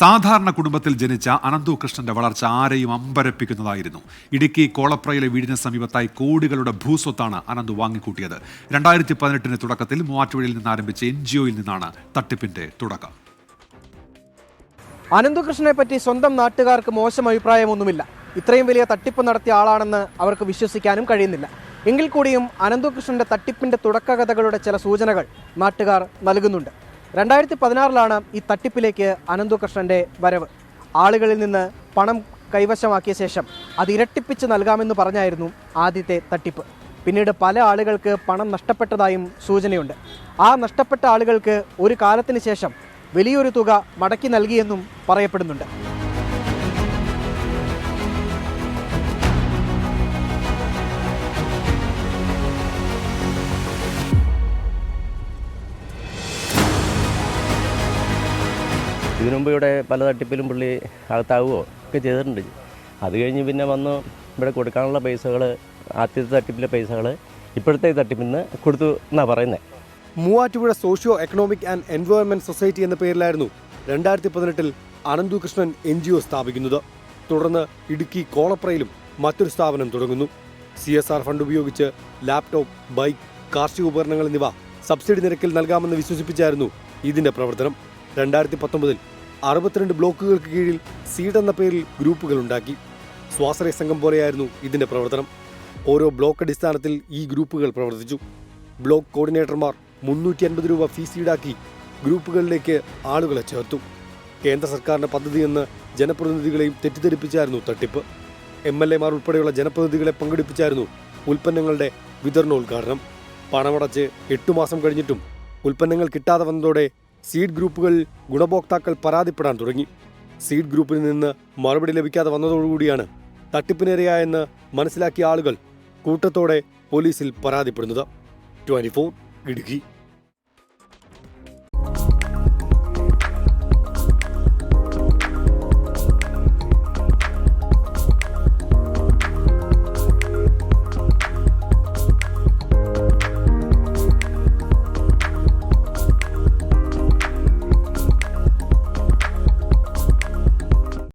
സാധാരണ കുടുംബത്തിൽ ജനിച്ച അനന്തു കൃഷ്ണന്റെ വളർച്ച ആരെയും അമ്പരപ്പിക്കുന്നതായിരുന്നു. ഇടുക്കി കോളപ്രയിലെ വീടിന് സമീപത്തായി കോടികളുടെ ഭൂസ്വത്താണ് അനന്തു വാങ്ങിക്കൂട്ടിയത്. രണ്ടായിരത്തി പതിനെട്ടിന് തുടക്കത്തിൽ മൂവാറ്റുപുഴയിൽ നിന്ന് ആരംഭിച്ച എൻ ജി ഒയിൽ നിന്നാണ് തട്ടിപ്പിന്റെ തുടക്കം. അനന്തകൃഷ്ണനെ പറ്റി സ്വന്തം നാട്ടുകാർക്ക് മോശം അഭിപ്രായമൊന്നുമില്ല. ഇത്രയും വലിയ തട്ടിപ്പ് നടത്തിയ ആളാണെന്ന് അവർക്ക് വിശ്വസിക്കാനും കഴിയുന്നില്ല. എങ്കിൽ കൂടിയും അനന്തകൃഷ്ണന്റെ തട്ടിപ്പിന്റെ തുടക്കകഥകളുടെ ചില സൂചനകൾ നാട്ടുകാർ നൽകുന്നുണ്ട്. രണ്ടായിരത്തി പതിനാറിലാണ് ഈ തട്ടിപ്പിലേക്ക് അനന്തുകൃഷ്ണന്റെ വരവ്. ആളുകളിൽ നിന്ന് പണം കൈവശമാക്കിയ ശേഷം അത് ഇരട്ടിപ്പിച്ച് നൽകാമെന്ന് പറഞ്ഞായിരുന്നു ആദ്യത്തെ തട്ടിപ്പ്. പിന്നീട് പല ആളുകൾക്ക് പണം നഷ്ടപ്പെട്ടതായും സൂചനയുണ്ട്. ആ നഷ്ടപ്പെട്ട ആളുകൾക്ക് ഒരു കാലത്തിന് ശേഷം വലിയൊരു തുക മടക്കി നൽകിയെന്നും പറയപ്പെടുന്നുണ്ട്. ഇതിനു മുമ്പ് ഇവിടെ പല തട്ടിപ്പിലും പുള്ളി അകത്താവുകയോ ഒക്കെ ചെയ്തിട്ടുണ്ട്. അത് കഴിഞ്ഞ് പിന്നെ വന്ന് ഇവിടെ കൊടുക്കാനുള്ള പൈസകൾ ആദ്യത്തെ തട്ടിപ്പിലെ പൈസകൾ ഇപ്പോഴത്തെ തട്ടിപ്പിൽ നിന്ന് കൊടുത്തു എന്നാണ് പറയുന്നത് Muvattupuzha socio economic and environment society എന്ന പേരിലായിരുന്നു രണ്ടായിരത്തി പതിനെട്ടിൽ Ananthu Krishnan N G O സ്ഥാപിക്കുന്നത്. തുടർന്ന് ഇടുക്കി കോളപ്രയിലും മറ്റൊരു സ്ഥാപനം തുടങ്ങുന്നു. സി എസ് ആർ ഫണ്ട് ഉപയോഗിച്ച് ലാപ്ടോപ്പ് ബൈക്ക് കാർഷിക ഉപകരണങ്ങൾ എന്നിവ സബ്സിഡി നിരക്കിൽ നൽകാമെന്ന് വിശ്വസിപ്പിച്ചായിരുന്നു ഇതിന്റെ പ്രവർത്തനം. രണ്ടായിരത്തി പത്തൊമ്പതിൽ അറുപത്തിരണ്ട് ബ്ലോക്കുകൾക്ക് കീഴിൽ സീഡ് എന്ന പേരിൽ ഗ്രൂപ്പുകൾ ഉണ്ടാക്കി. സ്വാശ്രയ സംഘം പോലെയായിരുന്നു ഇതിന്റെ പ്രവർത്തനം. ഓരോ ബ്ലോക്ക് അടിസ്ഥാനത്തിൽ ഈ ഗ്രൂപ്പുകൾ പ്രവർത്തിച്ചു. ബ്ലോക്ക് കോർഡിനേറ്റർമാർ മുന്നൂറ്റി അൻപത് രൂപ ഫീസ് ഈടാക്കി ഗ്രൂപ്പുകളിലേക്ക് ആളുകളെ ചേർത്തു. കേന്ദ്ര സർക്കാരിന്റെ പദ്ധതിയെന്ന് ജനപ്രതിനിധികളെയും തെറ്റിദ്ധരിപ്പിച്ചായിരുന്നു തട്ടിപ്പ്. എം എൽ എമാർ ഉൾപ്പെടെയുള്ള ജനപ്രതിനിധികളെ പങ്കെടുപ്പിച്ചായിരുന്നു ഉൽപ്പന്നങ്ങളുടെ വിതരണോദ്ഘാടനം. പണമടച്ച് എട്ടു മാസം കഴിഞ്ഞിട്ടും ഉൽപ്പന്നങ്ങൾ കിട്ടാതെ വന്നതോടെ സീഡ് ഗ്രൂപ്പുകളിൽ ഗുണഭോക്താക്കൾ പരാതിപ്പെടാൻ തുടങ്ങി. സീഡ് ഗ്രൂപ്പിൽ നിന്ന് മറുപടി ലഭിക്കാതെ വന്നതോടുകൂടിയാണ് തട്ടിപ്പിനിരയായെന്ന് മനസ്സിലാക്കിയ ആളുകൾ കൂട്ടത്തോടെ പോലീസിൽ പരാതിപ്പെടുന്നത്. ട്വന്റി ഇടുക്കി.